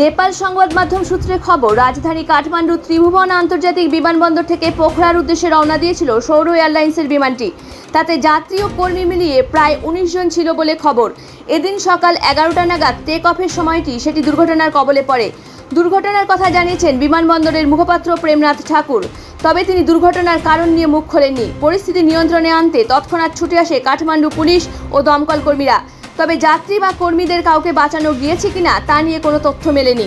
নেপাল সংবাদ মাধ্যম সূত্রে খবর, রাজধানী কাঠমান্ডু ত্রিভুবন আন্তর্জাতিক বিমানবন্দর থেকে পোখরার উদ্দেশ্যে রওনা দিয়েছিল সৌর এয়ারলাইন্সের বিমানটি। তাতে যাত্রী ও কর্মী মিলিয়ে প্রায় উনিশ জন ছিল বলে খবর। এদিন সকাল এগারোটা নাগাদ টেক অফের সময়টি সেটি দুর্ঘটনার কবলে পড়ে। দুর্ঘটনার কথা জানিয়েছেন বিমানবন্দরের মুখপাত্র প্রেমনাথ ঠাকুর। তবে তিনি দুর্ঘটনার কারণ নিয়ে মুখ খোলেননি। পরিস্থিতি নিয়ন্ত্রণে আনতে তৎক্ষণাৎ ছুটে আসে কাঠমান্ডু পুলিশ ও দমকল কর্মীরা। তবে যাত্রী বা কর্মীদের কাউকে বাঁচানো গিয়েছে কিনা তা নিয়ে কোনো তথ্য মেলেনি।